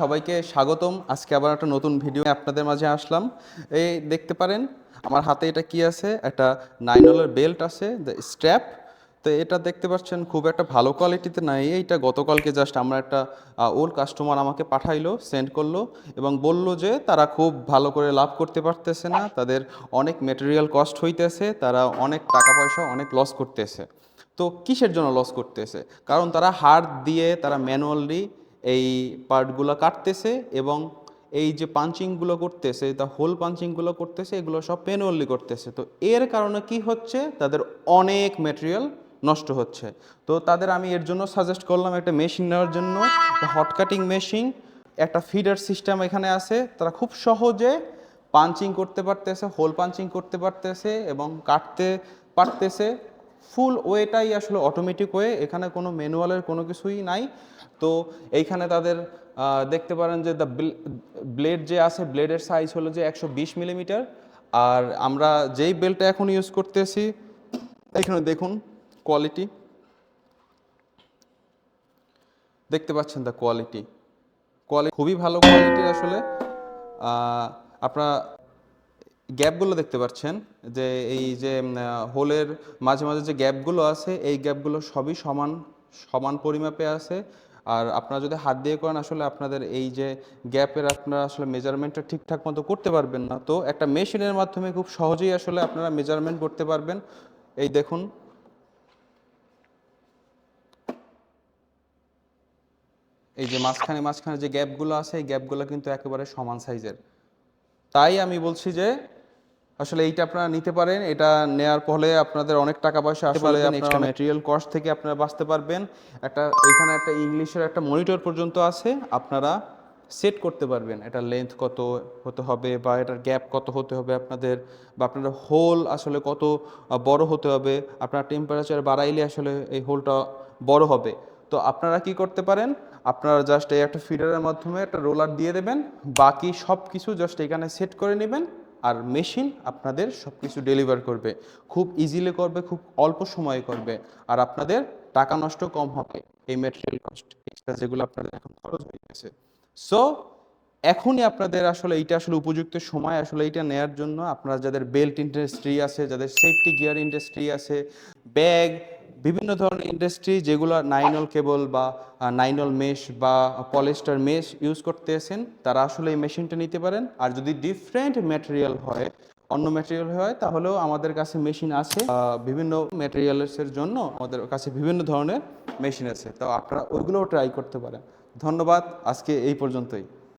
সবাইকে স্বাগতম। আজকে আবার একটা নতুন ভিডিও আপনাদের মাঝে আসলাম। এই দেখতে পারেন, আমার হাতে এটা কি আছে? একটা নাইনলের বেল্ট আছে স্ট্র্যাপ তো এটা দেখতে পাচ্ছেন, খুব একটা ভালো কোয়ালিটিতে নাই। এইটা গতকালকে জাস্ট আমরা একটা ওল্ড কাস্টমার আমাকে পাঠাইলো সেন্ড করল এবং বলল যে তারা খুব ভালো করে লাভ করতে পারতেছে না। তাদের অনেক মেটেরিয়াল কস্ট হইতেছে, তারা অনেক টাকা পয়সা অনেক লস করতেছে। তো কিসের জন্য লস করতেছে? কারণ তারা হাড় দিয়ে, তারা ম্যানুয়ালি এই পার্টগুলো কাটতেছে এবং এই যে পাঞ্চিংগুলো করতেছে, তা হোল পাঞ্চিংগুলো করতেছে, এগুলো সব ম্যানুয়ালি করতেছে। তো এর কারণে কি হচ্ছে? তাদের অনেক ম্যাটেরিয়াল নষ্ট হচ্ছে। তো তাদের আমি এর জন্য সাজেস্ট করলাম একটা মেশিন নেওয়ার জন্য হট কাটিং মেশিন একটা ফিডার সিস্টেম এখানে আছে। তারা খুব সহজে পাঞ্চিং করতে পারতেছে, হোল পাঞ্চিং করতে পারতেছে এবং কাটতে পারতেছে। ফুল ওয়েটাই আসলে অটোমেটিক ওয়ে, এখানে কোনো ম্যানুয়ালের কোনো কিছুই নাই। তো এইখানে তাদের দেখতে পারেন যে দ্য ব্লেড যে আছে ব্লেডের সাইজ হলো যে একশো বিশ মিলিমিটার আর আমরা যেই বেলটা এখন ইউজ করতেছি, এখানে দেখুন কোয়ালিটি দেখতে পাচ্ছেন দ্য কোয়ালিটি কোয়ালিটি খুবই ভালো কোয়ালিটির আসলে। আপনারা গ্যাপগুলো দেখতে পাচ্ছেন, যে এই যে হোলের মাঝে মাঝে যে গ্যাপগুলো আছে, এই গ্যাপগুলো সবই সমান সমান পরিমাপে আছে। আর আপনারা যদি হাত দিয়ে করেন, আসলে আপনাদের এই যে গ্যাপের আপনারা আসলে মেজারমেন্টটা ঠিকঠাক মতো করতে পারবেন না। তো একটা মেশিনের মাধ্যমে খুব সহজেই আসলে আপনারা মেজারমেন্ট করতে পারবেন। এই দেখুন। এই যে মাঝখানে মাঝখানে যে গ্যাপগুলো আছে, এই গ্যাপগুলো কিন্তু একেবারে সমান সাইজের তাই আমি বলছি যে আসলে এইটা আপনারা নিতে পারেন। এটা নেয়ার ফলে আপনাদের অনেক টাকা পয়সা পারে এক্সট্রা ম্যাটেরিয়াল কস্ট থেকে আপনারা বাঁচতে পারবেন। একটা এখানে একটা ইংলিশের একটা মনিটর পর্যন্ত আছে। আপনারা সেট করতে পারবেন। এটা লেন্থ কত হতে হবে বা এটার গ্যাপ কত হতে হবে আপনাদের বা আপনাদের হোল আসলে কত বড় হতে হবে। আপনার টেম্পারেচার বাড়াইলে আসলে এই হোলটা বড় হবে। তো আপনারা কি করতে পারেন? আপনারা জাস্ট এই একটা ফিডারের মাধ্যমে একটা রোলার দিয়ে দেবেন। বাকি সব কিছু জাস্ট এখানে সেট করে নেবেন। আর মেশিন আপনাদের সব কিছু ডেলিভার করবে। খুব ইজিলি করবে, খুব অল্প সময়ে করবে। আর আপনাদের টাকা নষ্ট কম হবে এই মেটেরিয়াল কস্ট এক্সট্রা যেগুলো আপনাদের এখন খরচ হয়ে গেছে। সো এখনই আপনাদের আসলে এইটা আসলে উপযুক্ত সময়, আসলে এইটা নেয়ার জন্য আপনারা যাদের বেল্ট ইন্ডাস্ট্রি আছে, যাদের সেফটি গিয়ার ইন্ডাস্ট্রি আছে ব্যাগ বিভিন্ন ধরনের ইন্ডাস্ট্রি যেগুলো নাইনল কেবল বা নাইনল মেশ বা পলিস্টার মেশ ইউজ করতেছেন, তারা আসলে এই মেশিনটা নিতে পারেন। আর যদি ডিফারেন্ট ম্যাটেরিয়াল হয়, অন্য ম্যাটেরিয়াল হয়, তাহলেও আমাদের কাছে মেশিন আছে। বিভিন্ন ম্যাটেরিয়ালসের জন্য আমাদের কাছে বিভিন্ন ধরনের মেশিন আছে। তো আপনারা ওইগুলোও ট্রাই করতে পারেন। ধন্যবাদ, আজকে এই পর্যন্তই।